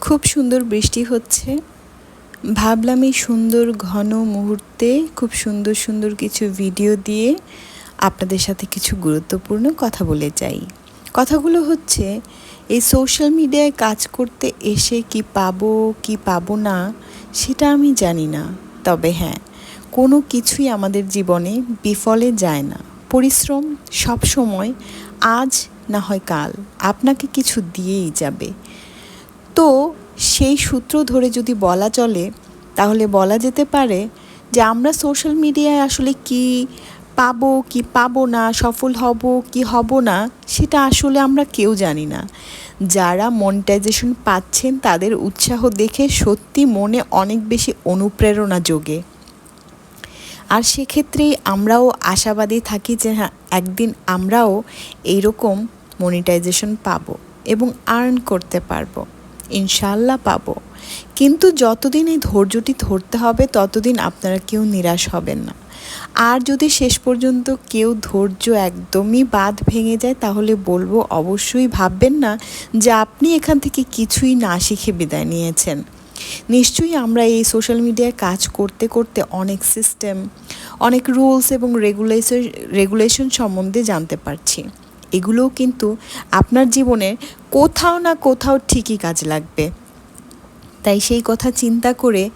খুব সুন্দর বৃষ্টি হচ্ছে। ভাবলাম এই সুন্দর ঘন মুহূর্তে খুব সুন্দর সুন্দর কিছু ভিডিও দিয়ে আপনাদের সাথে কিছু গুরুত্বপূর্ণ কথা বলে যাই। কথাগুলো হচ্ছে, এই সোশ্যাল মিডিয়ায় কাজ করতে এসে কি পাবো কি পাবো না, সেটা আমি জানি না। তবে হ্যাঁ কোনো কিছুই আমাদের জীবনে বিফলে যায় না। পরিশ্রম সব সময় আজ না হয় কাল। আপনাকে কিছু দিয়েই যাবে। তো সেই সূত্র ধরে যদি বলা চলে, তাহলে বলা যেতে পারে যে আমরা সোশ্যাল মিডিয়ায় আসলে কি পাবো কি পাবো না, সফল হব, কি হব না, সেটা আসলে আমরা কেউ জানি না। যারা মনিটাইজেশন পাচ্ছেন, তাদের উৎসাহ দেখে সত্যি মনে অনেক বেশি অনুপ্রেরণা যোগে আর সেক্ষেত্রেই আমরাও আশাবাদী থাকি যে হ্যাঁ একদিন আমরাও এইরকম মনিটাইজেশন পাবো এবং আর্ন করতে পারব। ইনশাল্লাহ পাবো। কিন্তু যতদিন এই ধৈর্যটি ধরতে হবে, ততদিন আপনারা কেউ নিরাশ হবেন না। আর যদি শেষ পর্যন্ত কেউ ধৈর্য একদমই বাদ ভেঙে যায়, তাহলে বলব অবশ্যই ভাববেন না যে আপনি এখান থেকে কিছুই না শিখে বিদায় নিয়েছেন। নিশ্চয়ই আমরা এই সোশ্যাল মিডিয়ায় কাজ করতে করতে অনেক সিস্টেম, অনেক রুলস এবং রেগুলেশন রেগুলেশন সম্বন্ধে জানতে পারছি। এগুলোও কিন্তু আপনার জীবনে কোথাও না কোথাও ঠিকই কাজ লাগবে। তাই সেই কথা চিন্তা করে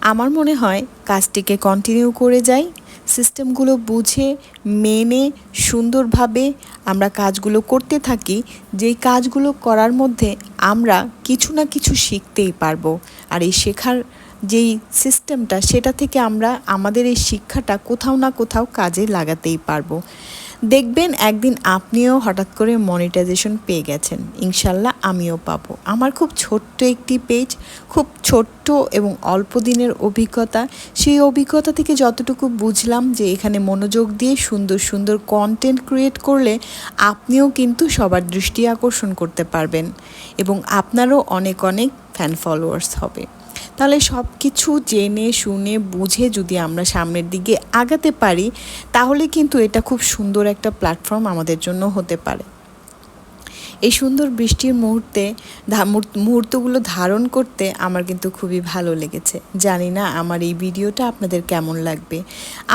আমার মনে হয় কাজটিকে কন্টিনিউ করে যাই। সিস্টেমগুলো বুঝে, মেনে, সুন্দরভাবে আমরা কাজগুলো করতে থাকি। যেই কাজগুলো করার মধ্যে আমরা কিছু না কিছু শিখতেই পারব। আর এই শেখার যেই সিস্টেমটা সেটা থেকে আমরা আমাদের এই শিক্ষাটা কোথাও না কোথাও কাজে লাগাতেই পারব। দেখবেন একদিন আপনিও হঠাৎ করে মনিটাইজেশন পেয়ে গেছেন। ইনশাল্লাহ আমিও পাবো। আমার খুব ছোট্ট একটি পেজ খুব ছোট্ট এবং অল্প দিনের অভিজ্ঞতা। সেই অভিজ্ঞতা থেকে যতটুকু বুঝলাম যে এখানে মনোযোগ দিয়ে সুন্দর সুন্দর কন্টেন্ট ক্রিয়েট করলে আপনিও কিন্তু সবার দৃষ্টি আকর্ষণ করতে পারবেন এবং আপনারও অনেক অনেক ফ্যান ফলোয়ার্স হবে। তাহলে সব কিছু জেনে, শুনে, বুঝে যদি আমরা সামনের দিকে আগাতে পারি, তাহলে কিন্তু এটা খুব সুন্দর একটা প্ল্যাটফর্ম আমাদের জন্য হতে পারে। এই সুন্দর বৃষ্টির মুহূর্তে, মুহূর্তগুলো ধারণ করতে আমার কিন্তু খুবই ভালো লেগেছে। জানি না আমার এই ভিডিওটা আপনাদের কেমন লাগবে।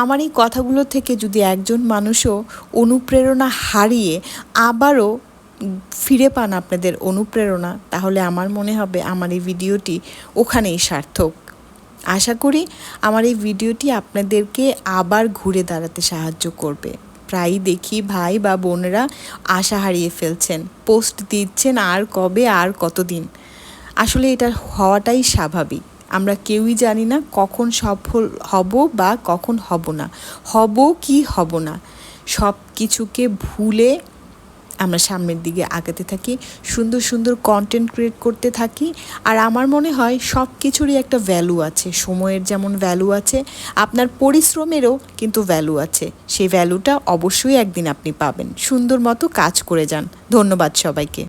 আমার এই কথাগুলো থেকে যদি একজন মানুষও অনুপ্রেরণা হারিয়ে আবারও ফিরে পান আপনাদের অনুপ্রেরণা, তাহলে আমার মনে হবে আমার এই ভিডিওটি ওখানেই সার্থক। আশা করি আমার এই ভিডিওটি আপনাদেরকে আবার ঘুরে দাঁড়াতে সাহায্য করবে। প্রায়ই দেখি ভাই বা বোনেরা আশা হারিয়ে ফেলছেন, পোস্ট দিচ্ছেন আর কবে, আর কতদিন। আসলে এটা হওয়াটাই স্বাভাবিক। আমরা কেউই জানি না কখন সফল হব বা কখন হব না। হব কি হব না। সব কিছুকে ভুলে আমরা সামনের দিকে আগাতে থাকি, সুন্দর সুন্দর কন্টেন্ট ক্রিয়েট করতে থাকি। আর আমার মনে হয় সব কিছুরই একটা ভ্যালু আছে। সময়ের যেমন ভ্যালু আছে, আপনার পরিশ্রমেরও কিন্তু ভ্যালু আছে। সেই ভ্যালুটা অবশ্যই একদিন আপনি পাবেন। সুন্দর মতো কাজ করে যান। ধন্যবাদ সবাইকে।